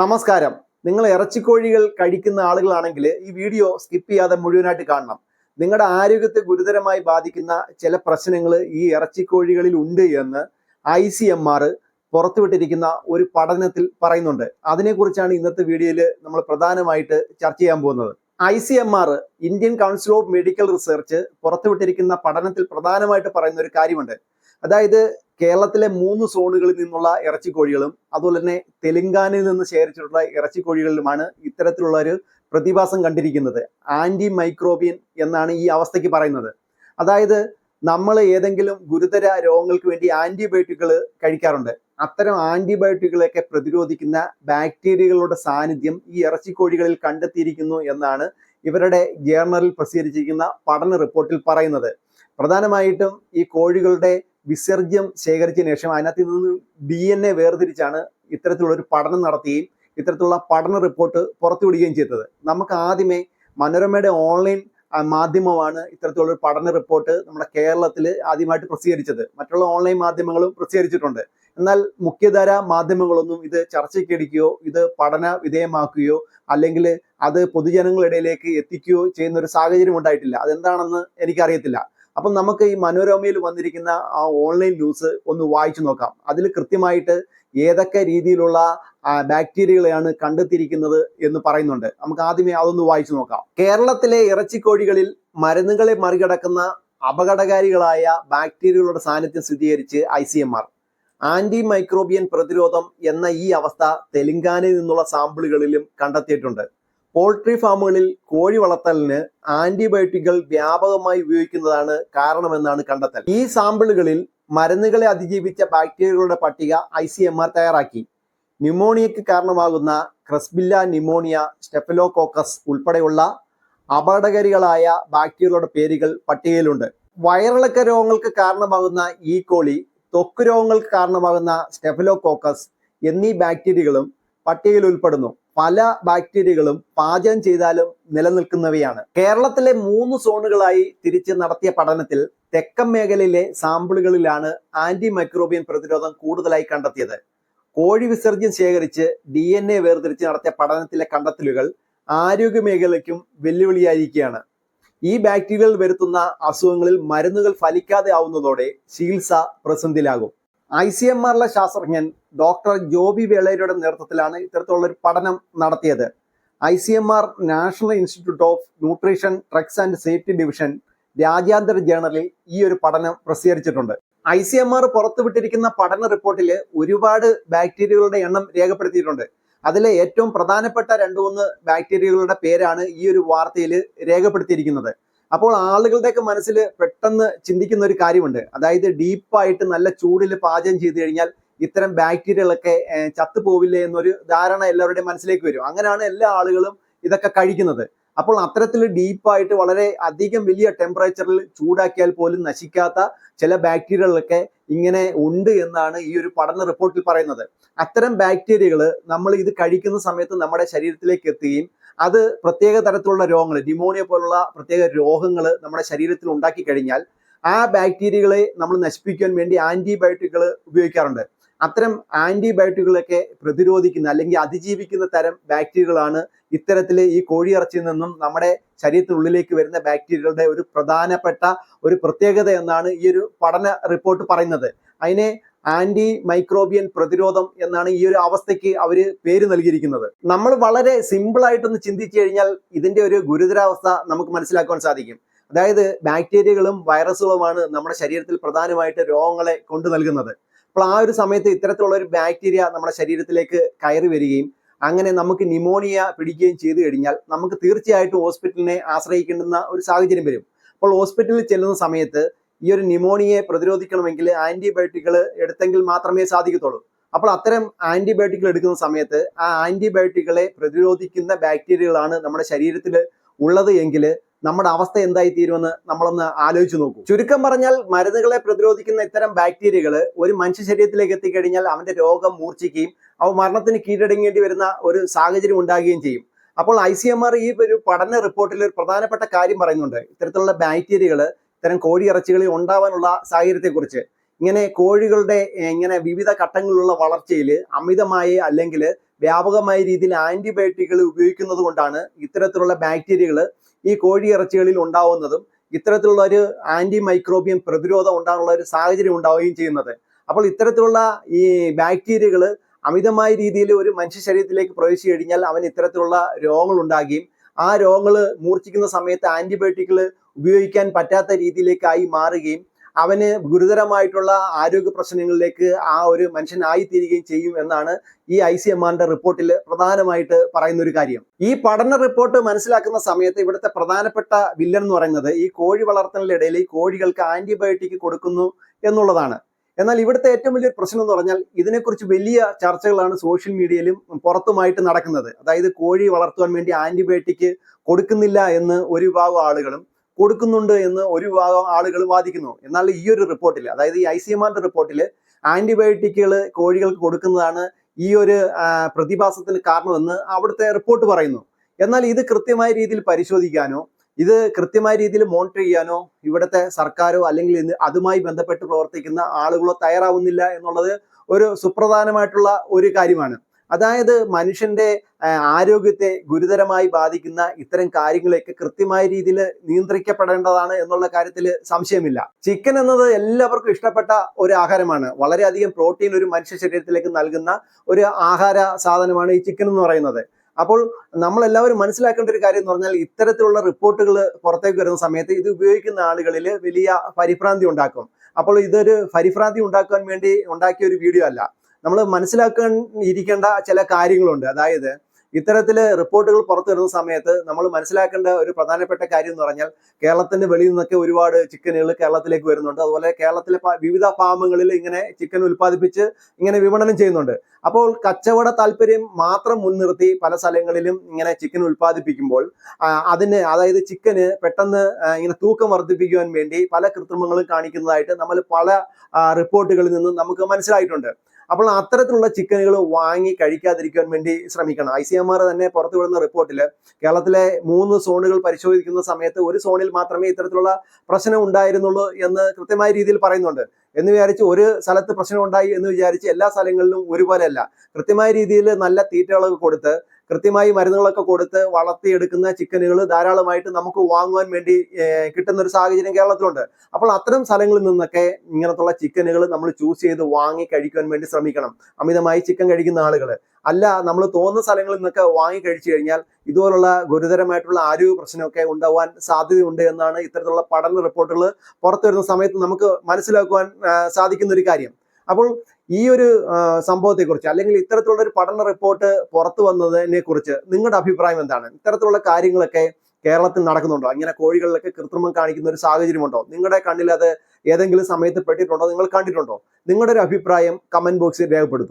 നമസ്കാരം. നിങ്ങൾ ഇറച്ചിക്കോഴികൾ കഴിക്കുന്ന ആളുകളാണെങ്കിൽ ഈ വീഡിയോ സ്കിപ്പ് ചെയ്യാതെ മുഴുവനായിട്ട് കാണണം. നിങ്ങളുടെ ആരോഗ്യത്തെ ഗുരുതരമായി ബാധിക്കുന്ന ചില പ്രശ്നങ്ങൾ ഈ ഇറച്ചിക്കോഴികളിൽ ഉണ്ട് എന്ന് ഐ സി എം ആർ പുറത്തുവിട്ടിരിക്കുന്ന ഒരു പഠനത്തിൽ പറയുന്നുണ്ട്. അതിനെക്കുറിച്ചാണ് ഇന്നത്തെ വീഡിയോയിൽ നമ്മൾ പ്രധാനമായിട്ട് ചർച്ച ചെയ്യാൻ പോകുന്നത്. I C M R Indian Council of Medical Research പുറത്തുവിട്ടിരിക്കുന്ന പഠനത്തിൽ പ്രധാനമായിട്ട് പറയുന്ന ഒരു കാര്യമുണ്ട്. അതായത് കേരളത്തിലെ മൂന്ന് സോണുകളിൽ നിന്നുള്ള ഇറച്ചിക്കോഴികളും അതുപോലെ തന്നെ തെലുങ്കാനയിൽ നിന്ന് ശേഖരിച്ചിട്ടുള്ള ഇറച്ചിക്കോഴികളിലുമാണ് ഇത്തരത്തിലുള്ള ഒരു പ്രതിഭാസം കണ്ടിരിക്കുന്നത്. ആന്റി മൈക്രോബിയൻ എന്നാണ് ഈ അവസ്ഥയ്ക്ക് പറയുന്നത്. അതായത് നമ്മൾ ഏതെങ്കിലും ഗുരുതര രോഗങ്ങൾക്ക് വേണ്ടി ആന്റിബയോട്ടിക്കുകൾ കഴിക്കാറുണ്ട്. അത്തരം ആന്റിബയോട്ടിക്കുകളെയൊക്കെ പ്രതിരോധിക്കുന്ന ബാക്ടീരിയകളുടെ സാന്നിധ്യം ഈ ഇറച്ചിക്കോഴികളിൽ കണ്ടെത്തിയിരിക്കുന്നു എന്നാണ് ഇവരുടെ ജേർണലിൽ പ്രസിദ്ധീകരിച്ചിരിക്കുന്ന പഠന റിപ്പോർട്ടിൽ പറയുന്നത്. പ്രധാനമായിട്ടും ഈ കോഴികളുടെ വിസർജ്യം ശേഖരിച്ചതിന് ശേഷം അതിനകത്ത് നിന്ന് ഡി എൻ എ വേർതിരിച്ചാണ് ഇത്തരത്തിലുള്ള ഒരു പഠനം നടത്തുകയും ഇത്തരത്തിലുള്ള പഠന റിപ്പോർട്ട് പുറത്തുവിടുകയും ചെയ്തത്. നമുക്ക് ആദ്യമേ മനോരമയുടെ ഓൺലൈൻ മാധ്യമമാണ് ഇത്തരത്തിലുള്ള പഠന റിപ്പോർട്ട് നമ്മുടെ കേരളത്തിൽ ആദ്യമായിട്ട് പ്രസിദ്ധീകരിച്ചത്. മറ്റുള്ള ഓൺലൈൻ മാധ്യമങ്ങളും പ്രസിദ്ധീകരിച്ചിട്ടുണ്ട്. എന്നാൽ മുഖ്യധാര മാധ്യമങ്ങളൊന്നും ഇത് ചർച്ചയ്ക്കെടുക്കുകയോ ഇത് പഠന വിധേയമാക്കുകയോ അല്ലെങ്കിൽ അത് പൊതുജനങ്ങളിടയിലേക്ക് എത്തിക്കുകയോ ചെയ്യുന്ന ഒരു സാഹചര്യം ഉണ്ടായിട്ടില്ല. അതെന്താണെന്ന് എനിക്കറിയത്തില്ല. അപ്പം നമുക്ക് ഈ മനോരമയിൽ വന്നിരിക്കുന്ന ആ ഓൺലൈൻ ന്യൂസ് ഒന്ന് വായിച്ചു നോക്കാം. അതിൽ കൃത്യമായിട്ട് ഏതൊക്കെ രീതിയിലുള്ള ബാക്ടീരിയകളെയാണ് കണ്ടെത്തിയിരിക്കുന്നത് എന്ന് പറയുന്നുണ്ട്. നമുക്ക് ആദ്യമേ അതൊന്ന് വായിച്ചു നോക്കാം. കേരളത്തിലെ ഇറച്ചിക്കോഴികളിൽ മരുന്നുകളെ മറികടക്കുന്ന അപകടകാരികളായ ബാക്ടീരിയകളുടെ സാന്നിധ്യം സ്ഥിരീകരിച്ച് I C M R. Anti microbial പ്രതിരോധം എന്ന ഈ അവസ്ഥ തെലങ്കാനയിൽ നിന്നുള്ള സാമ്പിളുകളിലും കണ്ടെത്തിയിട്ടുണ്ട്. പോൾട്രി ഫാമുകളിൽ കോഴി വളർത്തലിന് ആന്റിബയോട്ടിക്കുകൾ വ്യാപകമായി ഉപയോഗിക്കുന്നതാണ് കാരണമെന്നാണ് കണ്ടെത്തൽ. ഈ സാമ്പിളുകളിൽ മരുന്നുകളെ അതിജീവിച്ച ബാക്ടീരിയകളുടെ പട്ടിക ഐ സി എം ആർ തയ്യാറാക്കി. ന്യൂമോണിയക്ക് കാരണമാകുന്ന ക്രസ്ബില്ല ന്യൂമോണിയ സ്റ്റെഫലോകോക്കസ് ഉൾപ്പെടെയുള്ള അപകടകാരികളായ ബാക്ടീരിയകളുടെ പേരുകൾ പട്ടികയിലുണ്ട്. വയറിളക്ക രോഗങ്ങൾക്ക് കാരണമാകുന്ന ഈ കോളി ത്വക്ക് രോഗങ്ങൾക്ക് കാരണമാകുന്ന സ്റ്റെഫലോകോക്കസ് എന്നീ ബാക്ടീരിയകളും പട്ടികയിൽ ഉൾപ്പെടുന്നു. പല ബാക്ടീരിയകളും പാചകം ചെയ്താലും നിലനിൽക്കുന്നവയാണ്. കേരളത്തിലെ മൂന്ന് സോണുകളായി തിരിച്ച് നടത്തിയ പഠനത്തിൽ തെക്കൻ മേഖലയിലെ സാമ്പിളുകളിലാണ് ആന്റി മൈക്രോബിയൻ പ്രതിരോധം കൂടുതലായി കണ്ടെത്തിയത്. കോഴി വിസർജ്യം ശേഖരിച്ച് ഡി എൻ എ വേർതിരിച്ച് നടത്തിയ പഠനത്തിലെ കണ്ടെത്തലുകൾ ആരോഗ്യ മേഖലയ്ക്കും വെല്ലുവിളിയായിരിക്കുകയാണ്. ഈ ബാക്ടീരിയകൾ വരുത്തുന്ന അസുഖങ്ങളിൽ മരുന്നുകൾ ഫലിക്കാതെ ആവുന്നതോടെ ചികിത്സ പ്രതിസന്ധിയിലാകും ഐ സി എം ആറിലെ ശാസ്ത്രജ്ഞൻ ഡോക്ടർ ജോബി വേളേരയുടെ നേതൃത്വത്തിലാണ് ഇത്തരത്തിലുള്ള ഒരു പഠനം നടത്തിയത്. I C M R National Institute of Nutrition drugs and safety division രാജ്യാന്തര ജേണലിൽ ഈ ഒരു പഠനം പ്രസിദ്ധീകരിച്ചിട്ടുണ്ട്. ഐ സി എം ആർ പുറത്തുവിട്ടിരിക്കുന്ന പഠന റിപ്പോർട്ടിൽ ഒരുപാട് ബാക്ടീരിയകളുടെ എണ്ണം രേഖപ്പെടുത്തിയിട്ടുണ്ട്. അതിലെ ഏറ്റവും പ്രധാനപ്പെട്ട രണ്ടു മൂന്ന് ബാക്ടീരിയകളുടെ പേരാണ് ഈ ഒരു വാർത്തയിൽ രേഖപ്പെടുത്തിയിരിക്കുന്നത്. അപ്പോൾ ആളുകളുടെയൊക്കെ മനസ്സിൽ പെട്ടെന്ന് ചിന്തിക്കുന്ന ഒരു കാര്യമുണ്ട്. അതായത് ഡീപ്പായിട്ട് നല്ല ചൂടിൽ പാചകം ചെയ്തു കഴിഞ്ഞാൽ ഇത്തരം ബാക്ടീരിയകളൊക്കെ ചത്തു ചത്തുപോവില്ലേ എന്നൊരു ധാരണ എല്ലാവരുടെയും മനസ്സിലേക്ക് വരും. അങ്ങനെയാണ് എല്ലാ ആളുകളും ഇതൊക്കെ കഴിക്കുന്നത്. അപ്പോൾ അത്തരത്തിൽ ഡീപ്പായിട്ട് വളരെ അധികം വലിയ ടെമ്പറേച്ചറിൽ ചൂടാക്കിയാൽ പോലും നശിക്കാത്ത ചില ബാക്ടീരിയകളൊക്കെ ഇങ്ങനെ ഉണ്ട് എന്നാണ് ഈ ഒരു പഠന റിപ്പോർട്ടിൽ പറയുന്നത്. അത്തരം ബാക്ടീരിയകൾ നമ്മൾ ഇത് കഴിക്കുന്ന സമയത്ത് നമ്മുടെ ശരീരത്തിലേക്ക് എത്തുകയും അത് പ്രത്യേക തരത്തിലുള്ള രോഗങ്ങൾ ന്യൂമോണിയ പോലുള്ള പ്രത്യേക രോഗങ്ങൾ നമ്മുടെ ശരീരത്തിൽ ഉണ്ടാക്കി കഴിഞ്ഞാൽ ആ ബാക്ടീരിയകളെ നമ്മൾ നശിപ്പിക്കാൻ വേണ്ടി ആന്റിബയോട്ടിക്കുകൾ ഉപയോഗിക്കാറുണ്ട്. അത്തരം ആന്റിബയോട്ടിക്കുകളൊക്കെ പ്രതിരോധിക്കുന്ന അല്ലെങ്കിൽ അതിജീവിക്കുന്ന തരം ബാക്ടീരിയകളാണ് ഇത്തരത്തിൽ ഈ കോഴിയിറച്ചിയിൽ നിന്നും നമ്മുടെ ശരീരത്തിനുള്ളിലേക്ക് വരുന്ന ബാക്ടീരിയകളുടെ ഒരു പ്രധാനപ്പെട്ട ഒരു പ്രത്യേകത എന്നാണ് ഈ ഒരു പഠന റിപ്പോർട്ട് പറയുന്നത്. അതിനെ ആന്റി മൈക്രോബിയൻ പ്രതിരോധം എന്നാണ് ഈ ഒരു അവസ്ഥയ്ക്ക് അവർ പേര് നൽകിയിരിക്കുന്നത്. നമ്മൾ വളരെ സിമ്പിൾ ആയിട്ടൊന്ന് ചിന്തിച്ചു കഴിഞ്ഞാൽ ഇതിന്റെ ഒരു ഗുരുതരാവസ്ഥ നമുക്ക് മനസ്സിലാക്കാൻ സാധിക്കും. അതായത് ബാക്ടീരിയകളും വൈറസുകളുമാണ് നമ്മുടെ ശരീരത്തിൽ പ്രധാനമായിട്ട് രോഗങ്ങളെ കൊണ്ടു നൽകുന്നത്. അപ്പോൾ ആ ഒരു സമയത്ത് ഇത്തരത്തിലുള്ള ഒരു ബാക്ടീരിയ നമ്മുടെ ശരീരത്തിലേക്ക് കയറി വരികയും അങ്ങനെ നമുക്ക് ന്യൂമോണിയ പിടിക്കുകയും ചെയ്തു കഴിഞ്ഞാൽ നമുക്ക് തീർച്ചയായിട്ടും ഹോസ്പിറ്റലിനെ ആശ്രയിക്കേണ്ടുന്ന ഒരു സാഹചര്യം വരും. അപ്പോൾ ഹോസ്പിറ്റലിൽ ചെല്ലുന്ന സമയത്ത് ഈ ഒരു ന്യൂമോണിയയെ പ്രതിരോധിക്കണമെങ്കിൽ ആന്റിബയോട്ടിക്കുകൾ എടുത്തെങ്കിൽ മാത്രമേ സാധിക്കത്തുള്ളൂ. അപ്പോൾ അത്തരം ആന്റിബയോട്ടിക്കുകൾ എടുക്കുന്ന സമയത്ത് ആ ആന്റിബയോട്ടിക്കുകളെ പ്രതിരോധിക്കുന്ന ബാക്ടീരിയകളാണ് നമ്മുടെ ശരീരത്തിൽ ഉള്ളത് എങ്കിൽ നമ്മുടെ അവസ്ഥ എന്തായി തീരുമെന്ന് നമ്മളൊന്ന് ആലോചിച്ച് നോക്കും. ചുരുക്കം പറഞ്ഞാൽ മരുന്നുകളെ പ്രതിരോധിക്കുന്ന ഇത്തരം ബാക്ടീരിയകൾ ഒരു മനുഷ്യ ശരീരത്തിലേക്ക് എത്തിക്കഴിഞ്ഞാൽ അവന്റെ രോഗം മൂർച്ഛിക്കുകയും അവ മരണത്തിന് കീഴടങ്ങേണ്ടി വരുന്ന ഒരു സാഹചര്യം ഉണ്ടാകുകയും ചെയ്യും. അപ്പോൾ ഐ സി എം ആർ ഈ ഒരു പഠന റിപ്പോർട്ടിൽ ഒരു പ്രധാനപ്പെട്ട കാര്യം പറയുന്നുണ്ട്. ഇത്തരത്തിലുള്ള ബാക്ടീരിയകൾ ഇത്തരം കോഴി ഇറച്ചികളിൽ ഉണ്ടാവാനുള്ള സാഹചര്യത്തെക്കുറിച്ച്. ഇങ്ങനെ കോഴികളുടെ ഇങ്ങനെ വിവിധ ഘട്ടങ്ങളിലുള്ള വളർച്ചയിൽ അമിതമായി അല്ലെങ്കിൽ വ്യാപകമായ രീതിയിൽ ആന്റിബയോട്ടിക്കുകൾ ഉപയോഗിക്കുന്നത് കൊണ്ടാണ് ഇത്തരത്തിലുള്ള ബാക്ടീരിയകൾ ഈ കോഴി ഇറച്ചികളിൽ ഉണ്ടാവുന്നതും ഇത്തരത്തിലുള്ള ഒരു ആന്റി മൈക്രോബിയം പ്രതിരോധം ഉണ്ടാകാനുള്ള ഒരു സാഹചര്യം ഉണ്ടാവുകയും ചെയ്യുന്നത്. അപ്പോൾ ഇത്തരത്തിലുള്ള ഈ ബാക്ടീരിയകൾ അമിതമായ രീതിയിൽ ഒരു മനുഷ്യ ശരീരത്തിലേക്ക് പ്രവേശിച്ചു കഴിഞ്ഞാൽ അവൻ ഇത്തരത്തിലുള്ള രോഗങ്ങൾ ഉണ്ടാകുകയും ആ രോഗങ്ങൾ മൂർച്ഛിക്കുന്ന സമയത്ത് ആന്റിബയോട്ടിക്കുകൾ ഉപയോഗിക്കാൻ പറ്റാത്ത രീതിയിലേക്കായി മാറുകയും അവന് ഗുരുതരമായിട്ടുള്ള ആരോഗ്യ പ്രശ്നങ്ങളിലേക്ക് ആ ഒരു മനുഷ്യനായി തീരുകയും ചെയ്യും എന്നാണ് ഈ ഐ സി എം ആറിന്റെ റിപ്പോർട്ടിൽ പ്രധാനമായിട്ട് പറയുന്ന ഒരു കാര്യം. ഈ പഠന റിപ്പോർട്ട് മനസ്സിലാക്കുന്ന സമയത്ത് ഇവിടുത്തെ പ്രധാനപ്പെട്ട വില്ലൻ എന്ന് പറയുന്നത് ഈ കോഴി വളർത്തലിനിടയിൽ ഈ കോഴികൾക്ക് ആന്റിബയോട്ടിക് കൊടുക്കുന്നു എന്നുള്ളതാണ്. എന്നാൽ ഇവിടുത്തെ ഏറ്റവും വലിയൊരു പ്രശ്നം എന്ന് പറഞ്ഞാൽ ഇതിനെക്കുറിച്ച് വലിയ ചർച്ചകളാണ് സോഷ്യൽ മീഡിയയിലും പുറത്തുമായിട്ട് നടക്കുന്നത്. അതായത് കോഴി വളർത്തുവാൻ വേണ്ടി ആന്റിബയോട്ടിക് കൊടുക്കുന്നില്ല എന്ന് ഒരു വിഭാഗം ആളുകളും കൊടുക്കുന്നുണ്ട് എന്ന് ഒരു വിഭാഗം ആളുകൾ വാദിക്കുന്നു. എന്നാൽ ഈ ഒരു റിപ്പോർട്ടിൽ അതായത് ഈ ഐ സി എം ആറിന്റെ റിപ്പോർട്ടിൽ ആന്റിബയോട്ടിക്കുകൾ കോഴികൾക്ക് കൊടുക്കുന്നതാണ് ഈ ഒരു പ്രതിഭാസത്തിന് കാരണമെന്ന് അവിടുത്തെ റിപ്പോർട്ട് പറയുന്നു. എന്നാൽ ഇത് കൃത്യമായ രീതിയിൽ പരിശോധിക്കാനോ ഇത് കൃത്യമായ രീതിയിൽ മോണിറ്റർ ചെയ്യാനോ ഇവിടുത്തെ സർക്കാരോ അല്ലെങ്കിൽ അതുമായി ബന്ധപ്പെട്ട് പ്രവർത്തിക്കുന്ന ആളുകളോ തയ്യാറാവുന്നില്ല എന്നുള്ളത് ഒരു സുപ്രധാനമായിട്ടുള്ള ഒരു കാര്യമാണ്. അതായത് മനുഷ്യന്റെ ആരോഗ്യത്തെ ഗുരുതരമായി ബാധിക്കുന്ന ഇത്തരം കാര്യങ്ങളെയൊക്കെ കൃത്യമായ രീതിയിൽ നിയന്ത്രിക്കപ്പെടേണ്ടതാണ് എന്നുള്ള കാര്യത്തിൽ സംശയമില്ല. ചിക്കൻ എന്നത് എല്ലാവർക്കും ഇഷ്ടപ്പെട്ട ഒരു ആഹാരമാണ്. വളരെയധികം പ്രോട്ടീൻ ഒരു മനുഷ്യ ശരീരത്തിലേക്ക് നൽകുന്ന ഒരു ആഹാര സാധനമാണ് ഈ ചിക്കൻ എന്ന് പറയുന്നത്. അപ്പോൾ നമ്മൾ എല്ലാവരും മനസ്സിലാക്കേണ്ട ഒരു കാര്യം എന്ന് പറഞ്ഞാൽ ഇത്തരത്തിലുള്ള റിപ്പോർട്ടുകൾ പുറത്തേക്ക് വരുന്ന സമയത്ത് ഇത് ഉപയോഗിക്കുന്ന ആളുകളിൽ വലിയ പരിഭ്രാന്തി ഉണ്ടാക്കും. അപ്പോൾ ഇതൊരു പരിഭ്രാന്തി ഉണ്ടാക്കാൻ വേണ്ടി ഉണ്ടാക്കിയ ഒരു വീഡിയോ അല്ല. നമ്മൾ മനസ്സിലാക്കാൻ ഇരിക്കേണ്ട ചില കാര്യങ്ങളുണ്ട്. അതായത് ഇത്തരത്തിൽ റിപ്പോർട്ടുകൾ പുറത്തു വരുന്ന സമയത്ത് നമ്മൾ മനസ്സിലാക്കേണ്ട ഒരു പ്രധാനപ്പെട്ട കാര്യം എന്ന് പറഞ്ഞാൽ കേരളത്തിന്റെ വെളിയിൽ നിന്നൊക്കെ ഒരുപാട് ചിക്കനുകൾ കേരളത്തിലേക്ക് വരുന്നുണ്ട്. അതുപോലെ കേരളത്തിലെ വിവിധ ഫാമുകളിൽ ഇങ്ങനെ ചിക്കൻ ഉൽപ്പാദിപ്പിച്ച് ഇങ്ങനെ വിപണനം ചെയ്യുന്നുണ്ട്. അപ്പോൾ കച്ചവട താല്പര്യം മാത്രം മുൻനിർത്തി പല സ്ഥലങ്ങളിലും ഇങ്ങനെ ചിക്കൻ ഉൽപ്പാദിപ്പിക്കുമ്പോൾ അതിന് അതായത് ചിക്കന് പെട്ടെന്ന് ഇങ്ങനെ തൂക്കം വർദ്ധിപ്പിക്കുവാൻ വേണ്ടി പല കൃത്രിമങ്ങളും കാണിക്കുന്നതായിട്ട് നമ്മൾ പല റിപ്പോർട്ടുകളിൽ നിന്നും നമുക്ക് മനസ്സിലായിട്ടുണ്ട്. അപ്പോൾ അത്തരത്തിലുള്ള ചിക്കനുകൾ വാങ്ങി കഴിക്കാതിരിക്കാൻ വേണ്ടി ശ്രമിക്കണം. ഐ സി എം ആർ തന്നെ പുറത്തു വിടുന്ന റിപ്പോർട്ടിൽ കേരളത്തിലെ മൂന്ന് സോണുകൾ പരിശോധിക്കുന്ന സമയത്ത് ഒരു സോണിൽ മാത്രമേ ഇത്തരത്തിലുള്ള പ്രശ്നം ഉണ്ടായിരുന്നുള്ളൂ എന്ന് കൃത്യമായ രീതിയിൽ പറയുന്നുണ്ട്. എന്ന് വിചാരിച്ച് ഒരു സ്ഥലത്ത് പ്രശ്നം ഉണ്ടായി എന്ന് വിചാരിച്ച് എല്ലാ സ്ഥലങ്ങളിലും ഒരുപോലെയല്ല. കൃത്യമായ രീതിയിൽ നല്ല തീറ്റകളൊക്കെ കൊടുത്ത് കൃത്യമായി മരുന്നുകളൊക്കെ കൊടുത്ത് വളർത്തിയെടുക്കുന്ന ചിക്കനുകൾ ധാരാളമായിട്ട് നമുക്ക് വാങ്ങുവാൻ വേണ്ടി കിട്ടുന്ന ഒരു സാഹചര്യം കേരളത്തിലുണ്ട്. അപ്പോൾ അത്തരം സ്ഥലങ്ങളിൽ നിന്നൊക്കെ ഇങ്ങനത്തുള്ള ചിക്കനുകൾ നമ്മൾ ചൂസ് ചെയ്ത് വാങ്ങി കഴിക്കുവാൻ വേണ്ടി ശ്രമിക്കണം. അമിതമായി ചിക്കൻ കഴിക്കുന്ന ആളുകൾ. അല്ല നമ്മൾ തോന്നുന്ന സ്ഥലങ്ങളിൽ നിന്നൊക്കെ വാങ്ങി കഴിച്ചു കഴിഞ്ഞാൽ ഇതുപോലുള്ള ഗുരുതരമായിട്ടുള്ള ആരോഗ്യ പ്രശ്നമൊക്കെ ഉണ്ടാവാൻ സാധ്യതയുണ്ട് എന്നാണ് ഇത്തരത്തിലുള്ള പഠന റിപ്പോർട്ടുകൾ പുറത്തു വരുന്ന സമയത്ത് നമുക്ക് മനസ്സിലാക്കുവാൻ സാധിക്കുന്ന ഒരു കാര്യം. അപ്പോൾ ഈ ഒരു സംഭവത്തെക്കുറിച്ച് അല്ലെങ്കിൽ ഇത്തരത്തിലുള്ള ഒരു പഠന റിപ്പോർട്ട് പുറത്തു വന്നതിനെ കുറിച്ച് നിങ്ങളുടെ അഭിപ്രായം എന്താണ്? ഇത്തരത്തിലുള്ള കാര്യങ്ങളൊക്കെ കേരളത്തിൽ നടക്കുന്നുണ്ടോ? ഇങ്ങനെ കോഴികളിലൊക്കെ കൃത്രിമം കാണിക്കുന്ന ഒരു സാഹചര്യമുണ്ടോ? നിങ്ങളുടെ കണ്ണിൽ അത് ഏതെങ്കിലും സമയത്ത് പെട്ടിട്ടുണ്ടോ? നിങ്ങൾ കണ്ടിട്ടുണ്ടോ? നിങ്ങളുടെ ഒരു അഭിപ്രായം കമന്റ് ബോക്സിൽ രേഖപ്പെടുത്തൂ.